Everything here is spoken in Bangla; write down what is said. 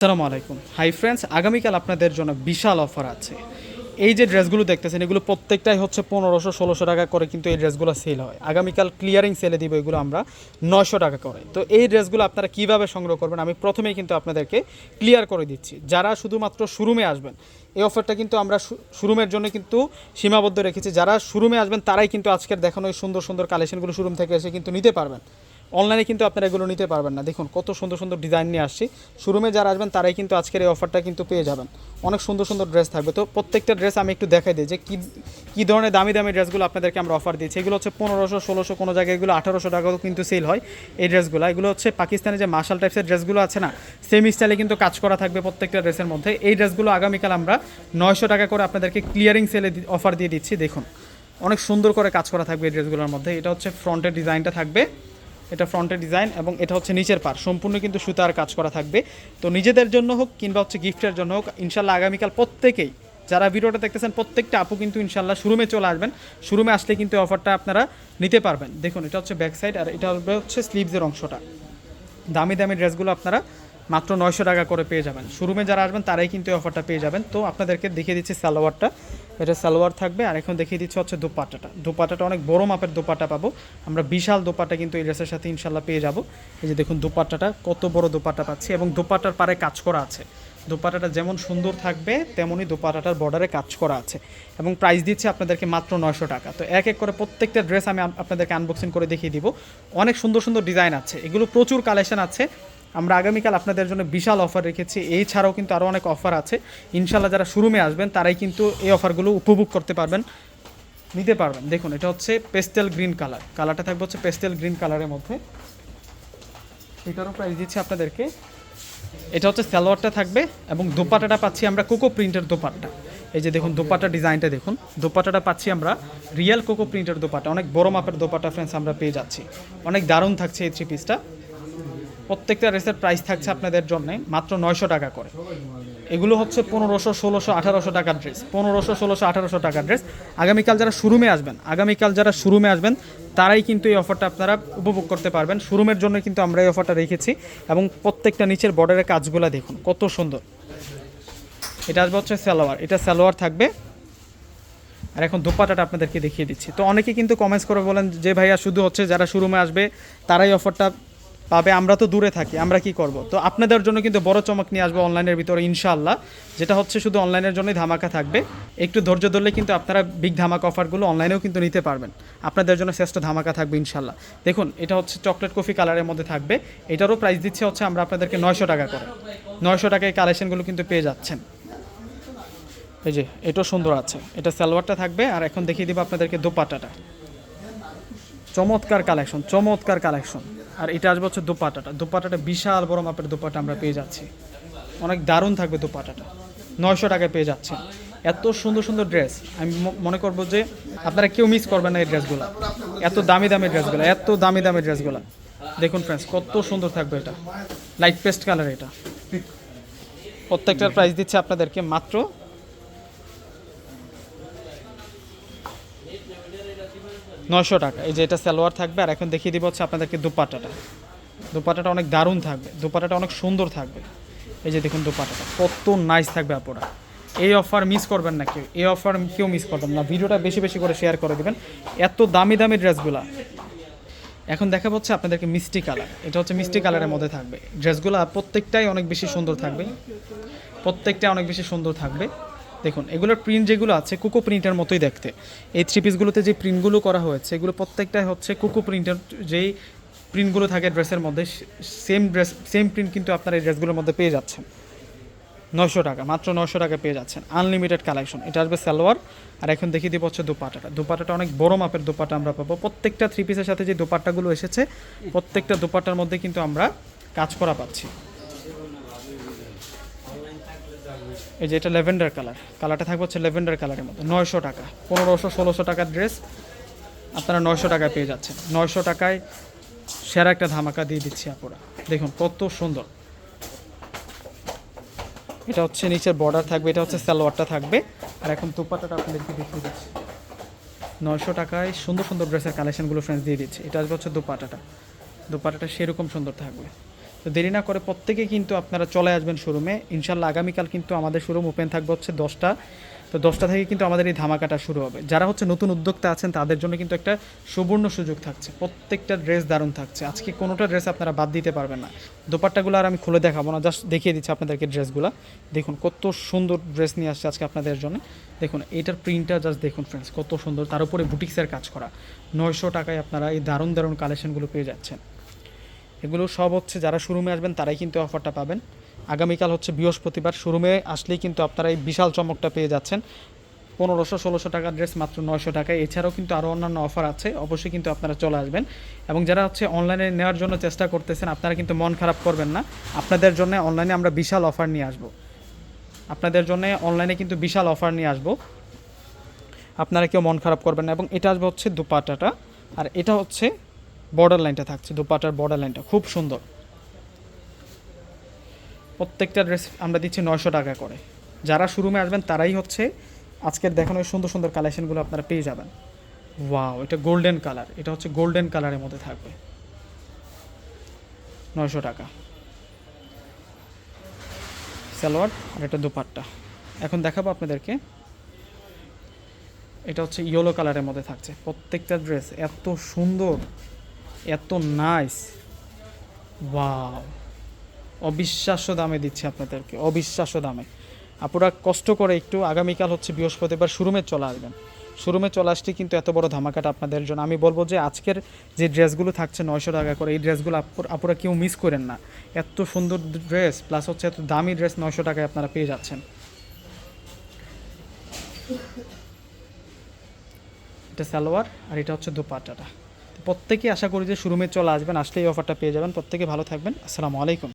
আসসালামু আলাইকুম। হাই ফ্রেন্ডস আগামীকাল আপনাদের জন্য বিশাল অফার আছে। এই যে ড্রেসগুলো দেখতেছেন, এগুলো প্রত্যেকটাই হচ্ছে পনেরোশো, ষোলোশো টাকা করে কিন্তু এই ড্রেসগুলো সেল হয়। আগামীকাল ক্লিয়ারিং সেলে দিব এগুলো আমরা নয়শো টাকা করে। তো এই ড্রেসগুলো আপনারা কীভাবে সংগ্রহ করবেন, আমি প্রথমেই কিন্তু আপনাদেরকে ক্লিয়ার করে দিচ্ছি। যারা শুধুমাত্র শোরুমে আসবেন, এই অফারটা কিন্তু আমরা শোরুমের জন্য কিন্তু সীমাবদ্ধ রেখেছি। যারা শোরুমে আসবেন, তারাই কিন্তু আজকের দেখানো এই সুন্দর সুন্দর কালেকশনগুলো শোরুম থেকে এসে কিন্তু নিতে পারবেন। অনলাইনে কিন্তু আপনারা এগুলো নিতে পারবেন না। দেখুন, কত সুন্দর সুন্দর ডিজাইন নিয়ে আসছি। শোরুমে যারা আসবেন, তারাই কিন্তু আজকের এই অফারটা কিন্তু পেয়ে যাবেন। অনেক সুন্দর সুন্দর ড্রেস থাকবে। তো প্রত্যেকটা ড্রেস আমি একটু দেখাই দিই যে কী কী ধরনের দামি দামি ড্রেসগুলো আপনাদেরকে আমরা অফার দিচ্ছি এগুলো হচ্ছে পনেরোশো, ষোলোশো, কোনো জায়গায় এগুলো আঠারোশো টাকাও কিন্তু সেল হয় এই ড্রেসগুলো এগুলো হচ্ছে পাকিস্তানে যে মার্শাল টাইপসের ড্রেসগুলো আছে না সেম স্টাইলে কিন্তু কাজ করা থাকবে প্রত্যেকটা ড্রেসের মধ্যে। এই ড্রেসগুলো আগামীকাল আমরা নয়শো টাকা করে আপনাদেরকে ক্লিয়ারিং সেলে অফার দিয়ে দিচ্ছি। দেখুন, অনেক সুন্দর করে কাজ করা থাকবে এই ড্রেসগুলোর মধ্যে। এটা হচ্ছে ফ্রন্টের ডিজাইনটা থাকবে। এটা ফ্রন্টের ডিজাইন এবং এটা হচ্ছে নিচের পার সম্পূর্ণ কিন্তু সুতার কাজ করা থাকবে। তো নিজেদের জন্য হোক কিংবা হচ্ছে গিফটের জন্য হোক, ইনশাল্লাহ আগামীকাল প্রত্যেকেই, যারা ভিডিওটা দেখতেছেন, প্রত্যেকটা আপু কিন্তু ইনশাল্লাহ শোরুমে চলে আসবেন। শোরুমে আসলে কিন্তু অফারটা আপনারা নিতে পারবেন। দেখুন, এটা হচ্ছে ব্যাক সাইড আর এটা হচ্ছে স্লিভসের অংশটা। দামি দামি ড্রেসগুলো আপনারা মাত্র নয়শো টাকা করে পেয়ে যাবেন। শোরুমে যারা আসবেন, তারাই কিন্তু অফারটা পেয়ে যাবেন। তো আপনাদেরকে দেখিয়ে দিচ্ছি সালোয়ারটা। এটা সালোয়ার থাকবে, আর এখন দেখিয়ে দিচ্ছি হচ্ছে দোপাট্টাটা। দোপাট্টাটা অনেক বড় মাপের দোপাট্টা পাবো। আমরা বিশাল দোপাট্টা কিন্তু এই ড্রেসের সাথে ইনশাল্লাহ পেয়ে যাব। এই যে দেখুন দোপাট্টাটা, কত বড় দোপাট্টা পাচ্ছি এবং দোপাট্টার পারে কাজ করা আছে। দোপাট্টাটা যেমন সুন্দর থাকবে, তেমনই দোপাট্টাটার বর্ডারে কাজ করা আছে। এবং প্রাইস দিচ্ছে আপনাদেরকে মাত্র নয়শো টাকা। তো এক এক করে প্রত্যেকটা ড্রেস আমি আপনাদেরকে আনবক্সিং করে দেখিয়ে দিব। অনেক সুন্দর সুন্দর ডিজাইন আছে। এগুলো প্রচুর কালেকশন আছে। আমরা আগামীকাল আপনাদের জন্য বিশাল অফার রেখেছি। এই ছাড়াও কিন্তু আরও অনেক অফার আছে। ইনশাল্লাহ যারা শোরুমে আসবেন, তারাই কিন্তু এই অফারগুলো উপভোগ করতে পারবেন, নিতে পারবেন। দেখুন, এটা হচ্ছে পেস্টেল গ্রিন কালার কালারটা থাকবে হচ্ছে পেস্টেল গ্রিন কালারের মধ্যে। এটারও প্রাইস দিচ্ছি আপনাদেরকে। এটা হচ্ছে সালোয়ারটা থাকবে এবং দোপাটাটা পাচ্ছি আমরা কোকো প্রিন্টের দোপাট্টা। এই যে দেখুন দোপাটা ডিজাইনটা দেখুন। দোপাটাটা পাচ্ছি আমরা রিয়েল কোকো প্রিন্টের দোপাটা অনেক বড় মাপের দোপাটা ফ্রেন্ডস আমরা পেয়ে যাচ্ছি। অনেক দারুণ থাকছে এই থ্রি পিসটা প্রত্যেকটা ড্রেসের প্রাইস থাকছে আপনাদের জন্য মাত্র নয়শো টাকা করে। এগুলো হচ্ছে পনেরোশো, ষোলোশো, আঠারোশো টাকার ড্রেস পনেরোশো, ষোলোশো, আঠারোশো টাকার ড্রেস আগামীকাল যারা শোরুমে আসবেন, আগামীকাল যারা শোরুমে আসবেন, তারাই কিন্তু এই অফারটা আপনারা উপভোগ করতে পারবেন। শোরুমের জন্য কিন্তু আমরা এই অফারটা রেখেছি এবং প্রত্যেকটা নিচের বর্ডারের কাজগুলো দেখুন, কত সুন্দর। এটা আসবে হচ্ছে সালোয়ার। এটা সালোয়ার থাকবে। আর এখন দোপাটাটা আপনাদেরকে দেখিয়ে দিচ্ছি। তো অনেকে কিন্তু কমেন্টস করে বলেন যে, ভাইয়া, শুধু হচ্ছে যারা শোরুমে আসবে, তারাই অফারটা পাবে, আমরা তো দূরে থাকি, আমরা কি করব? তো আপনাদের জন্য কিন্তু বড় চমক নিয়ে আসব অনলাইনের ভিতরে, ইনশাআল্লাহ। যেটা হচ্ছে শুধু অনলাইনের জন্যই ধামাকা থাকবে। একটু ধৈর্য ধরলে কিন্তু আপনারা বিগ ধামাকা অফারগুলো অনলাইনেও কিন্তু নিতে পারবেন। আপনাদের জন্য শ্রেষ্ঠ ধামাকা থাকবে, ইনশাআল্লাহ। দেখুন, এটা হচ্ছে চকলেট কফি কালারের মধ্যে থাকবে। এটারও প্রাইস দিচ্ছে হচ্ছে আমরা আপনাদেরকে নয়শো টাকা করে। নয়শো টাকায় কালেকশনগুলো কিন্তু পেয়ে যাচ্ছেন। এই যে, এটাও সুন্দর আছে। এটা সালোয়ারটা থাকবে, আর এখন দেখিয়ে দিব আপনাদেরকে দোপাট্টাটা। চমৎকার কালেকশন চমৎকার কালেকশন আর এটা আসবে হচ্ছে দোপাটাটা। দোপাটাটা বিশাল বড় মাপের দোপাটা আমরা পেয়ে যাচ্ছি। অনেক দারুণ থাকবে দোপাটাটা। নয়শো টাকায় পেয়ে যাচ্ছে। এত সুন্দর সুন্দর ড্রেস আমি মনে করব যে আপনারা কেউ মিস করবেন না এই ড্রেসগুলো এত দামি দামি ড্রেসগুলো এত দামি দামি ড্রেসগুলো দেখুন ফ্রেন্ডস কত সুন্দর থাকবে এটা। লাইট পেস্ট কালার এটা। প্রত্যেকটার প্রাইস দিচ্ছে আপনাদেরকে মাত্র নয়শো টাকা। এই যে এটা সালোয়ার থাকবে, আর এখন দেখিয়ে দিব হচ্ছে আপনাদেরকে দুপাটাটা। দুপাটাটা অনেক দারুণ থাকবে, দুপাটাটা অনেক সুন্দর থাকবে। এই যে দেখুন দুপাটাটা, কত নাইস থাকবে আপুরা। এই অফার মিস করবেন না কেউ, এই অফার কেউ মিস করবেন না। ভিডিওটা বেশি বেশি করে শেয়ার করে দেবেন। এত দামি দামি ড্রেসগুলা। এখন দেখা হচ্ছে আপনাদেরকে মিষ্টি কালার। এটা হচ্ছে মিষ্টি কালারের মধ্যে থাকবে। ড্রেসগুলো প্রত্যেকটাই অনেক বেশি সুন্দর থাকবে। প্রত্যেকটা অনেক বেশি সুন্দর থাকবে। দেখুন, এগুলোর প্রিন্ট যেগুলো আছে কুকো প্রিন্টের মতোই দেখতে। এই থ্রি পিসগুলোতে যে প্রিন্টগুলো করা হয়েছে, এগুলো প্রত্যেকটাই হচ্ছে কুকো প্রিন্টের যেই প্রিন্টগুলো থাকে ড্রেসের মধ্যে সেম ড্রেস সেম প্রিন্ট কিন্তু আপনার এই ড্রেসগুলোর মধ্যে পেয়ে যাচ্ছেন। নয়শো টাকা, মাত্র নয়শো টাকা পেয়ে যাচ্ছেন। আনলিমিটেড কালেকশন এটা আসবে সালোয়ার, আর এখন দেখিয়ে দিব হচ্ছে দোপাটাটা। দোপাটাটা অনেক বড় মাপের দোপাটা আমরা পাবো। প্রত্যেকটা থ্রি পিসের সাথে যে দোপাট্টাগুলো এসেছে, প্রত্যেকটা দোপাট্টার মধ্যে কিন্তু আমরা কাজ করা পাচ্ছি। এই যে এটা ল্যাভেন্ডার কালার। কালারটা থাকবে হচ্ছে ল্যাভেন্ডার কালারের মধ্যে। নয়শো টাকা। পনেরোশো, ষোলোশো টাকার ড্রেস আপনারা নয়শো টাকায় পেয়ে যাচ্ছেন। নয়শো টাকায় সেরা একটা ধামাকা দিয়ে দিচ্ছি আপনারা দেখুন, কত সুন্দর। এটা হচ্ছে নিচের বর্ডার থাকবে, এটা হচ্ছে সালোয়ারটা থাকবে। আর এখন দুপাটাটা আপনাদেরকে দেখিয়ে দিচ্ছি। নয়শো টাকায় সুন্দর সুন্দর ড্রেসের কালেকশনগুলো ফ্রেন্ডস দিয়ে দিচ্ছে। এটা আসবে হচ্ছে দুপাটাটা। দুপাটাটা সেরকম সুন্দর থাকবে। তো দেরি না করে প্রত্যেকে কিন্তু আপনারা চলে আসবেন শোরুমে। ইনশাল্লাহ আগামীকাল কিন্তু আমাদের শোরুম ওপেন থাকবে হচ্ছে দশটা। তো দশটা থেকে কিন্তু আমাদের এই ধামাকাটা শুরু হবে। যারা হচ্ছে নতুন উদ্যোক্তা আছেন, তাদের জন্য কিন্তু একটা সুবর্ণ সুযোগ থাকছে। প্রত্যেকটা ড্রেস দারুণ থাকছে। আজকে কোনোটা ড্রেস আপনারা বাদ দিতে পারবেন না। দোপাট্টাগুলো আর আমি খুলে দেখাবো না, জাস্ট দেখিয়ে দিচ্ছি আপনাদেরকে ড্রেসগুলো। দেখুন, কত সুন্দর ড্রেস নিয়ে আসছে আজকে আপনাদের জন্য। দেখুন, এটার প্রিন্টটা জাস্ট দেখুন ফ্রেন্ডস কত সুন্দর। তার উপরে বুটিক্সের কাজ করা। নয়শো টাকায় আপনারা এই দারুণ দারুণ কালেকশনগুলো পেয়ে যাচ্ছেন। এগুলো সব হচ্ছে যারা শোরুমে আসবেন, তারাই কিন্তু অফারটা পাবেন। আগামীকাল হচ্ছে বৃহস্পতিবার, শোরুমে আসলেই কিন্তু আপনারা এই বিশাল চমকটা পেয়ে যাচ্ছেন। পনেরোশো, ষোলোশো টাকার ড্রেস মাত্র নয়শো টাকায় এছাড়াও কিন্তু আরও অন্যান্য অফার আছে, অবশ্যই কিন্তু আপনারা চলে আসবেন। এবং যারা হচ্ছে অনলাইনে নেওয়ার জন্য চেষ্টা করতেছেন, আপনারা কিন্তু মন খারাপ করবেন না। আপনাদের জন্য অনলাইনে আমরা বিশাল অফার নিয়ে আসব। আপনাদের জন্য অনলাইনে কিন্তু বিশাল অফার নিয়ে আসব। আপনারা কেউ মন খারাপ করবেন না। এবং এটা আসবে হচ্ছে দুপাটাটা। আর এটা হচ্ছে বর্ডার লাইনটা থাকছে, দুপাটার বর্ডার লাইনটা খুব সুন্দর। প্রত্যেকটা ড্রেস আমরা দিচ্ছি নয়শো টাকা করে। যারা শোরুমে আসবেন, তারাই হচ্ছে আজকের দেখানো সুন্দর সুন্দর কালেকশনগুলো আপনারা পেয়ে যাবেন। ওয়াও এটা গোল্ডেন কালার এটা হচ্ছে গোল্ডেন কালারের মধ্যে থাকবে। নয়শো টাকা। সালোয়ার আর এটা দুপাট্টা। এখন দেখাবো আপনাদেরকে। এটা হচ্ছে ইয়েলো কালারের মধ্যে থাকছে। প্রত্যেকটা ড্রেস এত সুন্দর। এত নাইস ওয়াও অবিশ্বাস্য দামে দিচ্ছে আপনাদেরকে, অবিশ্বাস্য দামে। আপনারা কষ্ট করে একটু আগামীকাল হচ্ছে বৃহস্পতিবার শোরুমে চলে আসবেন। শোরুমে চলে আসতে কিন্তু এত বড় ধামাকাটা আপনাদের জন্য। আমি বলব যে আজকের যে ড্রেসগুলো থাকছে নয়শো টাকা করে, এই ড্রেসগুলো আপুর- আপুরা কেউ মিস করেন না। এত সুন্দর ড্রেস প্লাস হচ্ছে এত দামি ড্রেস নয়শো টাকায় আপনারা পেয়ে যাচ্ছেন। এটা সালোয়ার আর এটা হচ্ছে দোপাট্টাটা। প্রত্যেকেই আশা করি যে শোরুমে চলে আসবেন আসলে এই অফারটা পেয়ে যাবেন। প্রত্যেকে ভালো থাকবেন। আসসালামু আলাইকুম।